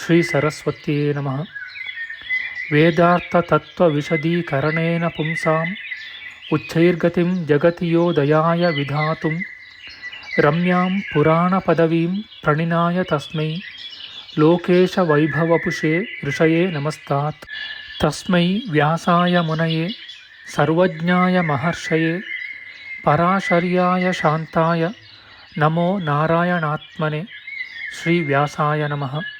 ಶ್ರೀ ಸರಸ್ವತಿಯೇ ನಮಃ ವೇದಾರ್ಥತತ್ವವಿಶದೀಕರಣೇನ ಪುಂಸಾಂ ಉಚ್ಚೈರ್ಗತಿಂ ಜಗತಿಯೋದಯಾಯ ವಿಧಾತುಂ ರಮ್ಯಾಂ ಪುರಾಣಪದವೀಂ ಪ್ರಣಿನಾಯ ತಸ್ಮೈ ಲೋಕೇಶವೈಭವಪುಷೇ ಋಷಯೇ ನಮಸ್ತಾತ್ ತಸ್ಮೈ ವ್ಯಾಸಾಯ ಮುನಯೇ ಸರ್ವಜ್ಞಾಯ ಮಹರ್ಷಯೇ ಪರಾಶರ್ಯಾಯ ಶಾಂತಾಯ ನಮೋ ನಾರಾಯಣಾತ್ಮನೆ ಶ್ರೀವ್ಯಾಸಾಯ ನಮಃ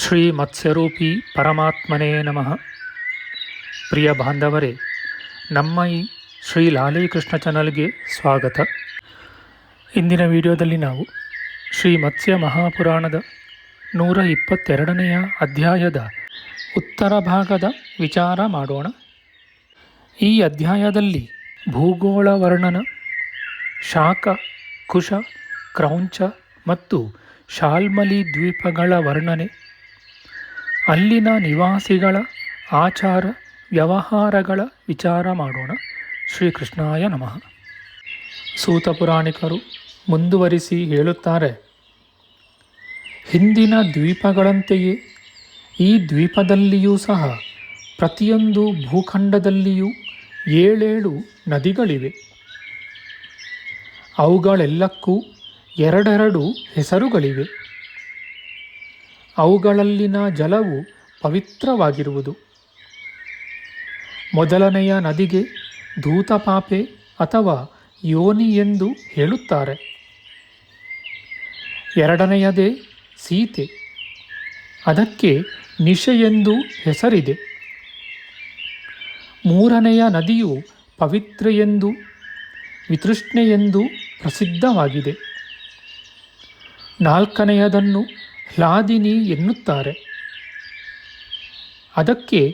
ಶ್ರೀ ಮತ್ಸ್ಯರೂಪಿ ಪರಮಾತ್ಮನೇ ನಮಃ. ಪ್ರಿಯ ಬಾಂಧವರೇ, ನಮ್ಮ ಈ ಶ್ರೀ ಲಾಲೀಕೃಷ್ಣ ಚಾನಲ್ಗೆ ಸ್ವಾಗತ. ಇಂದಿನ ವಿಡಿಯೋದಲ್ಲಿ ನಾವು ಶ್ರೀ ಮತ್ಸ್ಯ ಮಹಾಪುರಾಣದ ನೂರ ಇಪ್ಪತ್ತೆರಡನೆಯ ಅಧ್ಯಾಯದ ಉತ್ತರ ಭಾಗದ ವಿಚಾರ ಮಾಡೋಣ. ಈ ಅಧ್ಯಾಯದಲ್ಲಿ ಭೂಗೋಳ ವರ್ಣನ, ಶಾಖ, ಕುಶ, ಕ್ರೌಂಚ ಮತ್ತು ಶಾಲ್ಮಲಿ ದ್ವೀಪಗಳ ವರ್ಣನೆ ಅಲ್ಲಿನ ನಿವಾಸಿಗಳ ಆಚಾರ ವ್ಯವಹಾರಗಳ ವಿಚಾರ ಮಾಡೋಣ. ಶ್ರೀಕೃಷ್ಣಾಯ ನಮಃ. ಸೂತ ಪುರಾಣಿಕರು ಮುಂದುವರಿಸಿ ಹೇಳುತ್ತಾರೆ, ಹಿಂದಿನ ದ್ವೀಪಗಳಂತೆಯೇ ಈ ದ್ವೀಪದಲ್ಲಿಯೂ ಸಹ ಪ್ರತಿಯೊಂದು ಭೂಖಂಡದಲ್ಲಿಯೂ ಏಳೇಳು ನದಿಗಳಿವೆ. ಅವುಗಳೆಲ್ಲಕ್ಕೂ ಎರಡೆರಡು ಹೆಸರುಗಳಿವೆ. ಅವುಗಳಲ್ಲಿನ ಜಲವು ಪವಿತ್ರವಾಗಿರುವುದು. ಮೊದಲನೆಯ ನದಿಗೆ ಧೂತಪಾಪೆ ಅಥವಾ ಯೋನಿ ಎಂದು ಹೇಳುತ್ತಾರೆ. ಎರಡನೆಯದೇ ಸೀತೆ. ಅದಕ್ಕೆ ನಿಶೆ ಎಂದು ಹೆಸರಿದೆ. ಮೂರನೆಯ ನದಿಯು ಪವಿತ್ರ ಎಂದು ವಿತೃಷ್ಣೆಯೆಂದು ಪ್ರಸಿದ್ಧವಾಗಿದೆ. ನಾಲ್ಕನೆಯದನ್ನು ಹ್ಲಾದಿನಿ ಎನ್ನುತ್ತಾರೆ. ಅದಕ್ಕೆ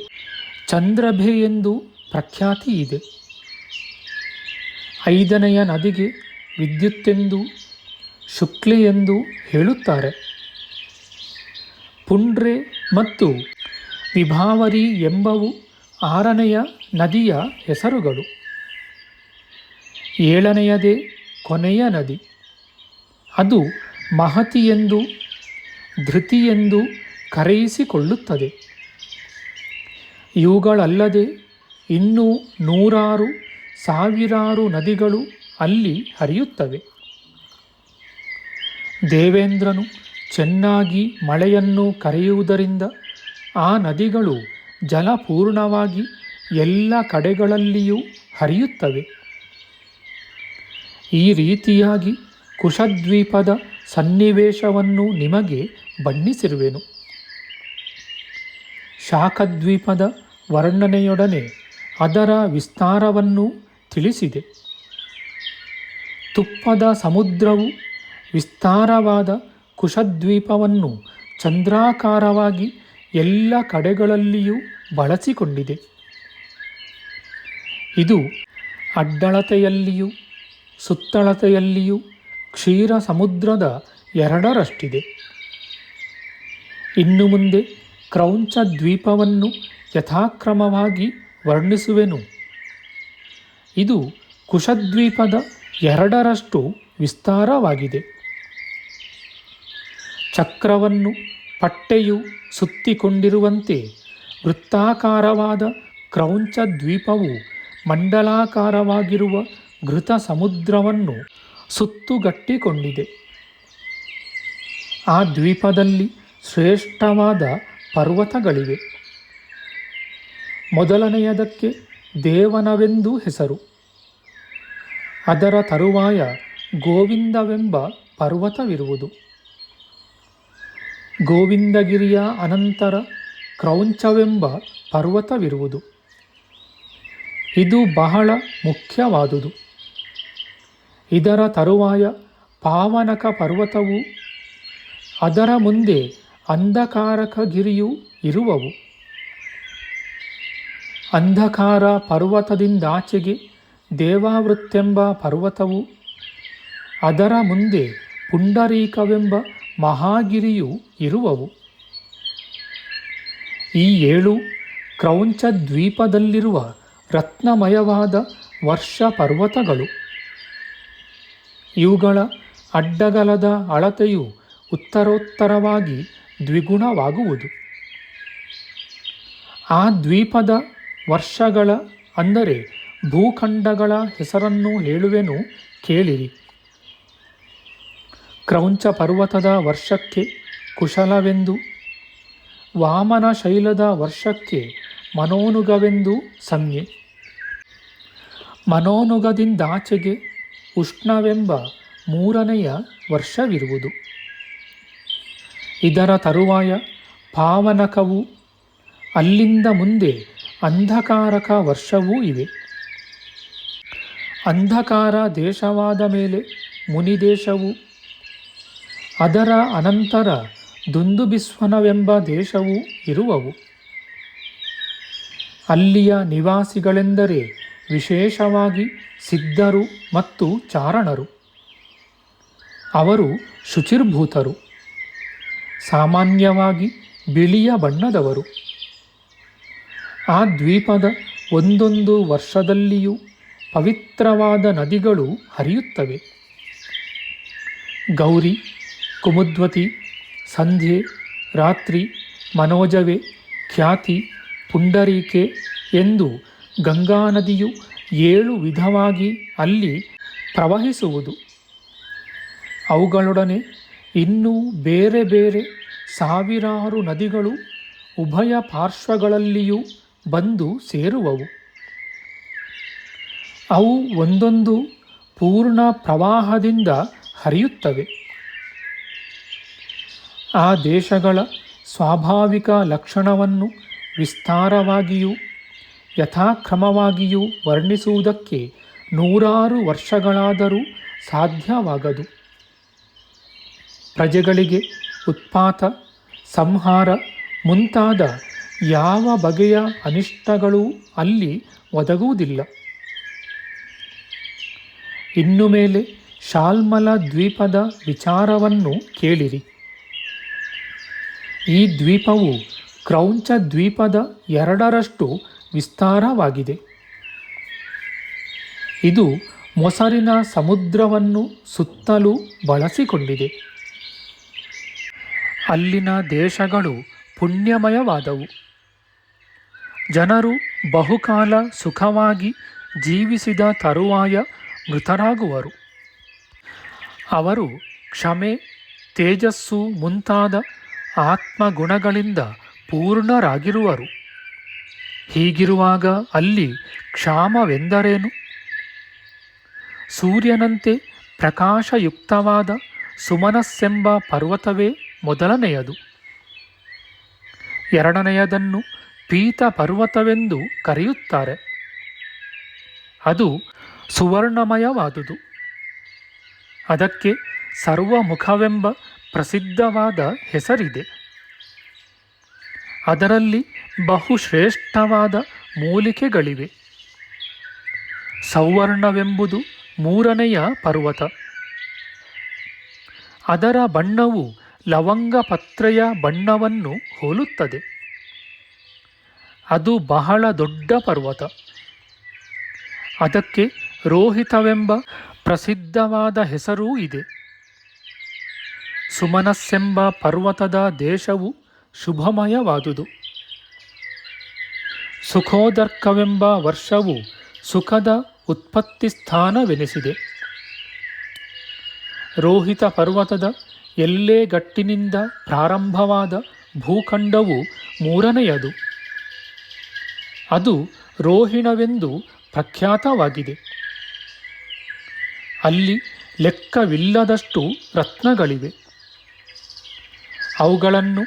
ಚಂದ್ರಭೆ ಎಂದು ಪ್ರಖ್ಯಾತಿ ಇದೆ. ಐದನೆಯ ನದಿಗೆ ವಿದ್ಯುತ್ತೆಂದು ಶುಕ್ಲೆ ಎಂದು ಹೇಳುತ್ತಾರೆ. ಪುಂಡ್ರೆ ಮತ್ತು ವಿಭಾವರಿ ಎಂಬವು ಆರನೆಯ ನದಿಯ ಹೆಸರುಗಳು. ಏಳನೆಯದೇ ಕೊನೆಯ ನದಿ. ಅದು ಮಹತಿ ಎಂದು ಧೃತಿ ಎಂದು ಕರೆಯಿಸಿಕೊಳ್ಳುತ್ತದೆ. ಇವುಗಳಲ್ಲದೆ ಇನ್ನೂ ನೂರಾರು ಸಾವಿರಾರು ನದಿಗಳು ಅಲ್ಲಿ ಹರಿಯುತ್ತವೆ. ದೇವೇಂದ್ರನು ಚೆನ್ನಾಗಿ ಮಳೆಯನ್ನು ಕರೆಯುವುದರಿಂದ ಆ ನದಿಗಳು ಜಲಪೂರ್ಣವಾಗಿ ಎಲ್ಲ ಕಡೆಗಳಲ್ಲಿಯೂ ಹರಿಯುತ್ತವೆ. ಈ ರೀತಿಯಾಗಿ ಕುಶದ್ವೀಪದ ಸನ್ನಿವೇಶವನ್ನು ನಿಮಗೆ ಬಣ್ಣಿಸಿರುವೆನು ಶಾಖದ್ವೀಪದ ವರ್ಣನೆಯೊಡನೆ ಅದರ ವಿಸ್ತಾರವನ್ನು ತಿಳಿಸಿದೆ. ತುಪ್ಪದ ಸಮುದ್ರವು ವಿಸ್ತಾರವಾದ ಕುಶದ್ವೀಪವನ್ನು ಚಂದ್ರಾಕಾರವಾಗಿ ಎಲ್ಲ ಕಡೆಗಳಲ್ಲಿಯೂ ಬಳಸಿಕೊಂಡಿದೆ. ಇದು ಅಡ್ಡಳತೆಯಲ್ಲಿಯೂ ಸುತ್ತಳತೆಯಲ್ಲಿಯೂ ಕ್ಷೀರ ಸಮುದ್ರದ ಎರಡರಷ್ಟಿದೆ. ಇನ್ನು ಮುಂದೆ ಕ್ರೌಂಚ ದ್ವೀಪವನ್ನು ಯಥಾಕ್ರಮವಾಗಿ ವರ್ಣಿಸುವೆನು. ಇದು ಕುಶದ್ವೀಪದ ಎರಡರಷ್ಟು ವಿಸ್ತಾರವಾಗಿದೆ. ಚಕ್ರವನ್ನು ಪಟ್ಟೆಯು ಸುತ್ತಿಕೊಂಡಿರುವಂತೆ ವೃತ್ತಾಕಾರವಾದ ಕ್ರೌಂಚ ದ್ವೀಪವು ಮಂಡಲಾಕಾರವಾಗಿರುವ ಘೃತ ಸಮುದ್ರವನ್ನು ಸುತ್ತುಗಟ್ಟಿಕೊಂಡಿದೆ. ಆ ದ್ವೀಪದಲ್ಲಿ ಶ್ರೇಷ್ಠವಾದ ಪರ್ವತಗಳಿವೆ. ಮೊದಲನೆಯದಕ್ಕೆ ದೇವನವೆಂದು ಹೆಸರು. ಅದರ ತರುವಾಯ ಗೋವಿಂದವೆಂಬ ಪರ್ವತವಿರುವುದು. ಗೋವಿಂದಗಿರಿಯ ಅನಂತರ ಕ್ರೌಂಚವೆಂಬ ಪರ್ವತವಿರುವುದು. ಇದು ಬಹಳ ಮುಖ್ಯವಾದುದು. ಇದರ ತರುವಾಯ ಪಾವನಕ ಪರ್ವತವು ಅದರ ಮುಂದೆ ಅಂಧಕಾರಕ ಗಿರಿಯು ಇರುವವು. ಅಂಧಕಾರ ಪರ್ವತದಿಂದಾಚೆಗೆ ದೇವಾವೃತ್ತೆಂಬ ಪರ್ವತವು ಅದರ ಮುಂದೆ ಪುಂಡರೀಕವೆಂಬ ಮಹಾಗಿರಿಯು ಇರುವವು. ಈ ಏಳು ಕ್ರೌಂಚ ದ್ವೀಪದಲ್ಲಿರುವ ರತ್ನಮಯವಾದ ವರ್ಷ ಪರ್ವತಗಳು ಇವುಗಳ ಅಡ್ಡಗಲದ ಅಳತೆಯು ಉತ್ತರೋತ್ತರವಾಗಿ ದ್ವಿಗುಣವಾಗುವುದು. ಆ ದ್ವೀಪದ ವರ್ಷಗಳ ಅಂದರೆ ಭೂಖಂಡಗಳ ಹೆಸರನ್ನು ಹೇಳುವೆನು ಕೇಳಿರಿ. ಕ್ರೌಂಚ ಪರ್ವತದ ವರ್ಷಕ್ಕೆ ಕುಶಲವೆಂದು, ವಾಮನ ಶೈಲದ ವರ್ಷಕ್ಕೆ ಮನೋನುಗವೆಂದು ಸಂಜ್ಞೆ. ಮನೋನುಗದಿಂದಾಚೆಗೆ ಉಷ್ಣವೆಂಬ ಮೂರನೆಯ ವರ್ಷವಿರುವುದು. ಇದರ ತರುವಾಯ ಪಾವನಕವು ಅಲ್ಲಿಂದ ಮುಂದೆ ಅಂಧಕಾರಕ ವರ್ಷವೂ ಇವೆ. ಅಂಧಕಾರ ದೇಶವಾದ ಮೇಲೆ ಮುನಿದೇಶವು ಅದರ ಅನಂತರ ದುಂದುಬಿಸ್ವನವೆಂಬ ದೇಶವೂ ಇರುವವು. ಅಲ್ಲಿಯ ನಿವಾಸಿಗಳೆಂದರೆ ವಿಶೇಷವಾಗಿ ಸಿದ್ಧರು ಮತ್ತು ಚಾರಣರು. ಅವರು ಶುಚಿರ್ಭೂತರು. ಸಾಮಾನ್ಯವಾಗಿ ಬಿಳಿಯ ಬಣ್ಣದವರು. ಆ ದ್ವೀಪದ ಒಂದೊಂದು ವರ್ಷದಲ್ಲಿಯೂ ಪವಿತ್ರವಾದ ನದಿಗಳು ಹರಿಯುತ್ತವೆ. ಗೌರಿ, ಕುಮುದ್ವತಿ, ಸಂಧ್ಯೆ, ರಾತ್ರಿ, ಮನೋಜವೆ, ಖ್ಯಾತಿ, ಪುಂಡರೀಕೆ ಎಂದು ಗಂಗಾ ನದಿಯು ಏಳು ವಿಧವಾಗಿ ಅಲ್ಲಿ ಪ್ರವಹಿಸುವುದು. ಅವುಗಳೊಡನೆ ಇನ್ನೂ ಬೇರೆ ಬೇರೆ ಸಾವಿರಾರು ನದಿಗಳು ಉಭಯ ಪಾರ್ಶ್ವಗಳಲ್ಲಿಯೂ ಬಂದು ಸೇರುವವು. ಅವು ಒಂದೊಂದು ಪೂರ್ಣ ಪ್ರವಾಹದಿಂದ ಹರಿಯುತ್ತವೆ. ಆ ದೇಶಗಳ ಸ್ವಾಭಾವಿಕ ಲಕ್ಷಣವನ್ನು ವಿಸ್ತಾರವಾಗಿಯೂ ಯಥಾಕ್ರಮವಾಗಿಯೂ ವರ್ಣಿಸುವುದಕ್ಕೆ ನೂರಾರು ವರ್ಷಗಳಾದರೂ ಸಾಧ್ಯವಾಗದು. ಪ್ರಜೆಗಳಿಗೆ ಉತ್ಪಾತ, ಸಂಹಾರ ಮುಂತಾದ ಯಾವ ಬಗೆಯ ಅನಿಷ್ಟಗಳೂ ಅಲ್ಲಿ ಒದಗುವುದಿಲ್ಲ. ಇನ್ನು ಮೇಲೆ ಶಾಲ್ಮಲ ದ್ವೀಪದ ವಿಚಾರವನ್ನು ಕೇಳಿರಿ. ಈ ದ್ವೀಪವು ಕ್ರೌಂಚ ದ್ವೀಪದ ಎರಡರಷ್ಟು ವಿಸ್ತಾರವಾಗಿದೆ. ಇದು ಮೊಸರಿನ ಸಮುದ್ರವನ್ನು ಸುತ್ತಲೂ ಬಳಸಿಕೊಂಡಿದೆ. ಅಲ್ಲಿನ ದೇಶಗಳು ಪುಣ್ಯಮಯವಾದವು. ಜನರು ಬಹುಕಾಲ ಸುಖವಾಗಿ ಜೀವಿಸಿದ ತರುವಾಯ ಮೃತರಾಗುವರು. ಅವರು ಕ್ಷಮೆ, ತೇಜಸ್ಸು ಮುಂತಾದ ಆತ್ಮಗುಣಗಳಿಂದ ಪೂರ್ಣರಾಗಿರುವರು. ಹೀಗಿರುವಾಗ ಅಲ್ಲಿ ಕ್ಷಾಮವೆಂದರೇನು? ಸೂರ್ಯನಂತೆ ಪ್ರಕಾಶಯುಕ್ತವಾದ ಸುಮನಸ್ಸೆಂಬ ಪರ್ವತವೇ ಮೊದಲನೆಯದು. ಎರಡನೆಯದನ್ನು ಪೀತ ಪರ್ವತವೆಂದು ಕರೆಯುತ್ತಾರೆ. ಅದು ಸುವರ್ಣಮಯವಾದುದು. ಅದಕ್ಕೆ ಸರ್ವಮುಖವೆಂಬ ಪ್ರಸಿದ್ಧವಾದ ಹೆಸರಿದೆ. ಅದರಲ್ಲಿ ಬಹುಶ್ರೇಷ್ಠವಾದ ಮೂಲಿಕೆಗಳಿವೆ. ಸೌವರ್ಣವೆಂಬುದು ಮೂರನೆಯ ಪರ್ವತ. ಅದರ ಬಣ್ಣವು ಲವಂಗಪತ್ರೆಯ ಬಣ್ಣವನ್ನು ಹೋಲುತ್ತದೆ. ಅದು ಬಹಳ ದೊಡ್ಡ ಪರ್ವತ. ಅದಕ್ಕೆ ರೋಹಿತವೆಂಬ ಪ್ರಸಿದ್ಧವಾದ ಹೆಸರೂ ಇದೆ. ಸುಮನಸ್ಸೆಂಬ ಪರ್ವತದ ದೇಶವು ಶುಭಮಯವಾದುದು. ಸುಖೋದರ್ಕವೆಂಬ ವರ್ಷವು ಸುಖದ ಉತ್ಪತ್ತಿ ಸ್ಥಾನವೆನಿಸಿದೆ ರೋಹಿತ ಪರ್ವತದ ಎಲ್ಲೇಗಟ್ಟಿನಿಂದ ಪ್ರಾರಂಭವಾದ ಭೂಖಂಡವು ಮೂರನೆಯದು. ಅದು ರೋಹಿಣವೆಂದು ಪ್ರಖ್ಯಾತವಾಗಿದೆ. ಅಲ್ಲಿ ಲೆಕ್ಕವಿಲ್ಲದಷ್ಟು ರತ್ನಗಳಿವೆ. ಅವುಗಳನ್ನು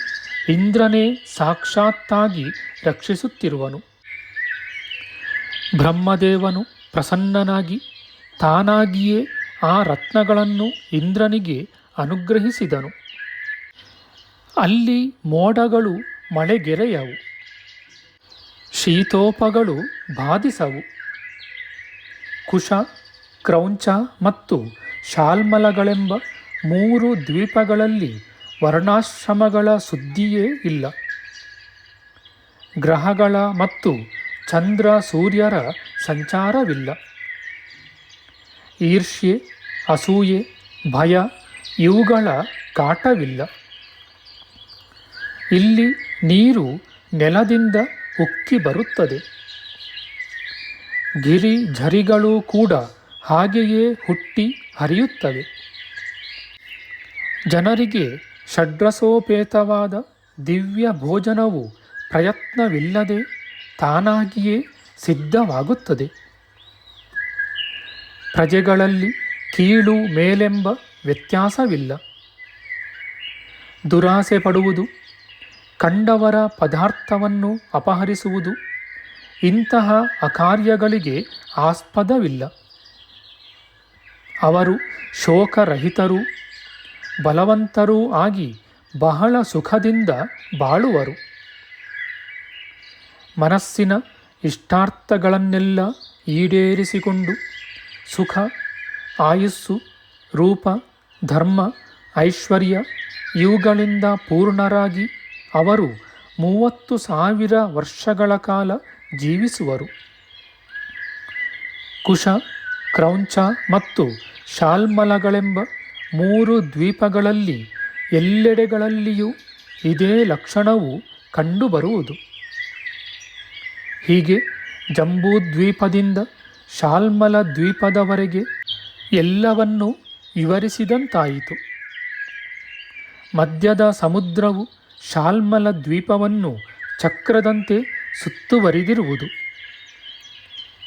ಇಂದ್ರನೇ ಸಾಕ್ಷಾತ್ತಾಗಿ ರಕ್ಷಿಸುತ್ತಿರುವನು. ಬ್ರಹ್ಮದೇವನು ಪ್ರಸನ್ನನಾಗಿ ತಾನಾಗಿಯೇ ಆ ರತ್ನಗಳನ್ನು ಇಂದ್ರನಿಗೆ ಅನುಗ್ರಹಿಸಿದನು. ಅಲ್ಲಿ ಮೋಡಗಳು ಮಳೆಗೆರೆಯವು. ಶೀತೋಪಗಳು ಬಾಧಿಸವು. ಕುಶ, ಕ್ರೌಂಚ ಮತ್ತು ಶಾಲ್ಮಲಗಳೆಂಬ ಮೂರು ದ್ವೀಪಗಳಲ್ಲಿ ವರ್ಣಾಶ್ರಮಗಳ ಸುದ್ದಿಯೇ ಇಲ್ಲ. ಗ್ರಹಗಳ ಮತ್ತು ಚಂದ್ರ ಸೂರ್ಯರ ಸಂಚಾರವಿಲ್ಲ. ಈರ್ಷ್ಯೆ, ಅಸೂಯೆ, ಭಯ ಇವುಗಳ ಕಾಟವಿಲ್ಲ. ಇಲ್ಲಿ ನೀರು ನೆಲದಿಂದ ಉಕ್ಕಿ ಬರುತ್ತದೆ. ಗಿರಿ ಝರಿಗಳು ಕೂಡ ಹಾಗೆಯೇ ಹುಟ್ಟಿ ಹರಿಯುತ್ತವೆ. ಜನರಿಗೆ ಷಡ್ರಸೋಪೇತವಾದ ದಿವ್ಯ ಭೋಜನವು ಪ್ರಯತ್ನವಿಲ್ಲದೆ ತಾನಾಗಿಯೇ ಸಿದ್ಧವಾಗುತ್ತದೆ. ಪ್ರಜೆಗಳಲ್ಲಿ ಕೀಳು ಮೇಲೆಂಬ ವ್ಯತ್ಯಾಸವಿಲ್ಲ. ದುರಾಸೆ ಪಡುವುದು, ಕಂಡವರ ಪದಾರ್ಥವನ್ನು ಅಪಹರಿಸುವುದು, ಇಂತಹ ಅಕಾರ್ಯಗಳಿಗೆ ಆಸ್ಪದವಿಲ್ಲ. ಅವರು ಶೋಕರಹಿತರೂ, ಬಲವಂತರೂ ಆಗಿ ಬಹಳ ಸುಖದಿಂದ ಬಾಳುವರು. ಮನಸ್ಸಿನ ಇಷ್ಟಾರ್ಥಗಳನ್ನೆಲ್ಲ ಈಡೇರಿಸಿಕೊಂಡು ಸುಖ, ಆಯುಸ್ಸು, ರೂಪ ಧರ್ಮ, ಐಶ್ವರ್ಯ ಇವುಗಳಿಂದ ಪೂರ್ಣರಾಗಿ ಅವರು ಮೂವತ್ತು ಸಾವಿರ ವರ್ಷಗಳ ಕಾಲ ಜೀವಿಸುವರು. ಕುಶ, ಕ್ರೌಂಚ ಮತ್ತು ಶಾಲ್ಮಲಗಳೆಂಬ ಮೂರು ದ್ವೀಪಗಳಲ್ಲಿ ಎಲ್ಲೆಡೆಗಳಲ್ಲಿಯೂ ಇದೇ ಲಕ್ಷಣವು ಕಂಡುಬರುವುದು. ಹೀಗೆ ಜಂಬೂದ್ವೀಪದಿಂದ ಶಾಲ್ಮಲ ದ್ವೀಪದವರೆಗೆ ಎಲ್ಲವನ್ನೂ ವಿವರಿಸಿದಂತಾಯಿತು. ಮಧ್ಯದ ಸಮುದ್ರವು ಶಾಲ್ಮಲ ದ್ವೀಪವನ್ನು ಚಕ್ರದಂತೆ ಸುತ್ತುವರಿದಿರುವುದು.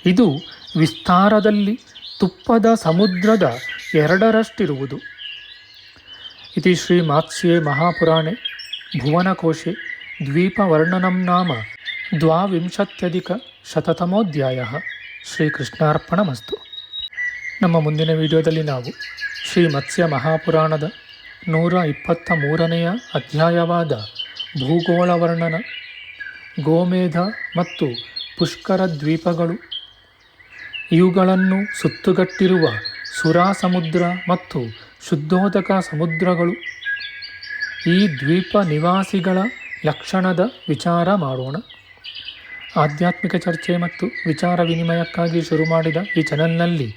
ಇದು ವಿಸ್ತಾರದಲ್ಲಿ ತುಪ್ಪದ ಸಮುದ್ರದ ಎರಡರಷ್ಟಿರುವುದು. ಇತಿ ಶ್ರೀ ಮಾತ್ಸ್ಯೆ ಮಹಾಪುರಾಣೆ, ಭುವನಕೋಶೆ ದ್ವೀಪವರ್ಣನಂ ನಾಮ ದ್ವಾವಿಂಶತ್ಯಧಿಕ ಶತತಮೋಧ್ಯಾಯ. ಶ್ರೀಕೃಷ್ಣಾರ್ಪಣಮಸ್ತು. ನಮ್ಮ ಮುಂದಿನ ವಿಡಿಯೋದಲ್ಲಿ ನಾವು ಶ್ರೀ ಮತ್ಸ್ಯ ಮಹಾಪುರಾಣದ ನೂರ ಇಪ್ಪತ್ತ ಮೂರನೆಯ ಅಧ್ಯಾಯವಾದ ಭೂಗೋಳ ವರ್ಣನ ಗೋಮೇಧ ಮತ್ತು ಪುಷ್ಕರ ದ್ವೀಪಗಳು. ಇವುಗಳನ್ನು ಸುತ್ತುಗಟ್ಟಿರುವ ಸುರಾ ಸಮುದ್ರ ಮತ್ತು ಶುದ್ಧೋದಕ ಸಮುದ್ರಗಳು. ಈ ದ್ವೀಪ ನಿವಾಸಿಗಳ ಲಕ್ಷಣದ ವಿಚಾರ ಮಾಡೋಣ. ಆಧ್ಯಾತ್ಮಿಕ ಚರ್ಚೆ ಮತ್ತು ವಿಚಾರ ವಿನಿಮಯಕ್ಕಾಗಿ ಶುರು ಮಾಡಿದ ಈ ಚಾನಲ್ನಲ್ಲಿ